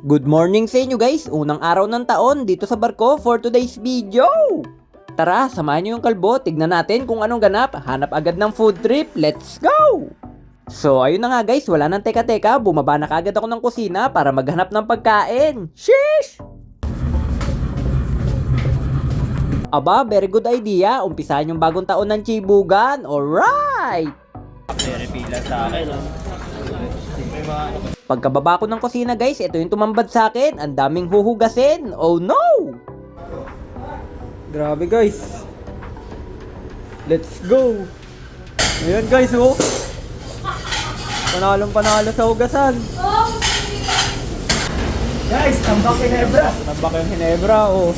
Good morning sa inyo guys! Unang araw ng taon dito sa barko for today's video! Tara, samahan niyo yung kalbo, tignan natin kung anong ganap, hanap agad ng food trip, let's go! So ayun na nga guys, wala nang teka-teka, bumaba na kagad ako ng kusina para maghanap ng pagkain. Sheesh! Aba, very good idea. Umpisahan yung bagong taon ng Chibugan. Alright! May pila sa akin, oh. Ano Pagkababa ko ng kusina guys, ito yung tumambad sa akin. Ang daming huhugasin. Oh no! Grabe guys. Let's go. Ayan guys oh. Panalong panalo sa hugasan. Guys, tambak Ginebra! Tambak yung Hinebra oh.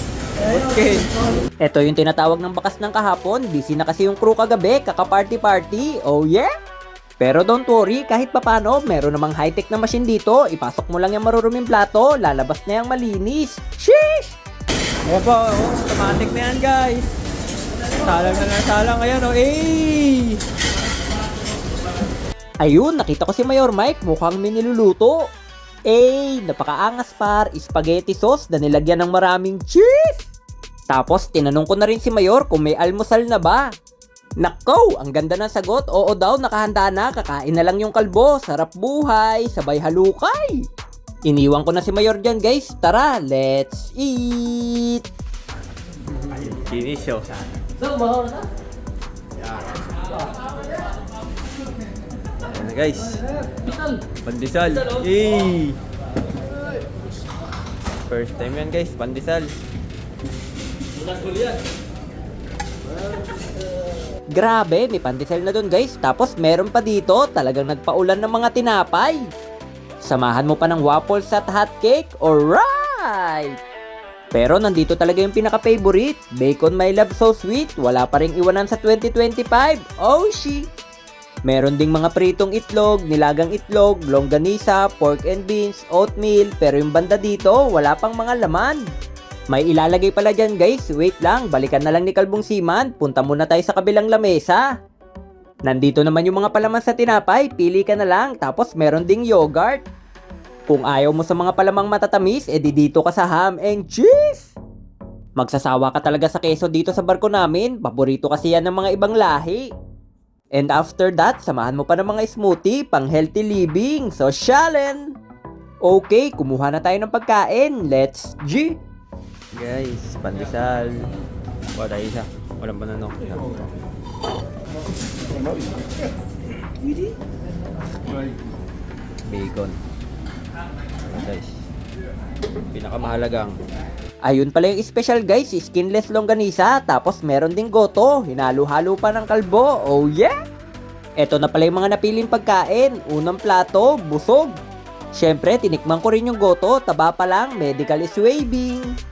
Okay. Ito yung tinatawag ng bakas ng kahapon. Busy na kasi yung crew kagabi, kaka-party-party. Oh yeah! Pero don't worry, kahit papano, meron namang high-tech na machine dito. Ipasok mo lang yung maruruming plato, lalabas na yung malinis. Sheesh! Ayan po, oh, automatic na yan guys. Salang na lang, salang. Ayan oh, eh! Ayun, nakita ko si Mayor Mike, mukhang may niluluto. Eh, napakaangas par, spaghetti sauce na nilagyan ng maraming cheese. Tapos, tinanong ko na rin si Mayor kung may almusal na ba. Nako, ang ganda ng sagot. Oo daw, nakahanda na. Kakain na lang yung kalbo. Sarap buhay. Sabay halukay. Iniwan ko na si Mayor dyan, guys. Tara, let's eat. Finish, oh. Ayan na guys. Pandesal. Yay! First time yan guys, pandesal. Grabe, may pandesal na doon, guys. Tapos, meron pa dito. Talagang nagpaulan ng mga tinapay. Samahan mo pa ng waffles at hotcake. Alright! Pero nandito talaga yung pinaka-favorite. Bacon my love so sweet. Wala pa ring iwanan sa 2025. Oh, she! Meron ding mga pritong itlog, nilagang itlog, longganisa, pork and beans, oatmeal, pero yung banda dito, wala pang mga laman. May ilalagay pala dyan guys, wait lang, balikan na lang ni Kalbong Siman, punta muna tayo sa kabilang lamesa. Nandito naman yung mga palaman sa tinapay, pili ka na lang, tapos meron ding yogurt. Kung ayaw mo sa mga palamang matatamis, edi dito ka sa ham and cheese! Magsasawa ka talaga sa keso dito sa barko namin, paborito kasi yan ng mga ibang lahi. And after that, samahan mo pa ng mga smoothie pang healthy living. So, shalen! Okay, kumuha na tayo ng pagkain. Let's G! Guys, pandesal. Wala isa. Walang bananok. Isa. Bacon. Guys. Pinakamahalagang Ayun pala yung special guys, skinless longganisa, tapos meron ding goto, hinalo-halo pa ng kalbo, oh yeah! Eto na pala yung mga napiling pagkain, unang plato, busog. Siyempre, tinikman ko rin yung goto, taba pa lang, medical is waving.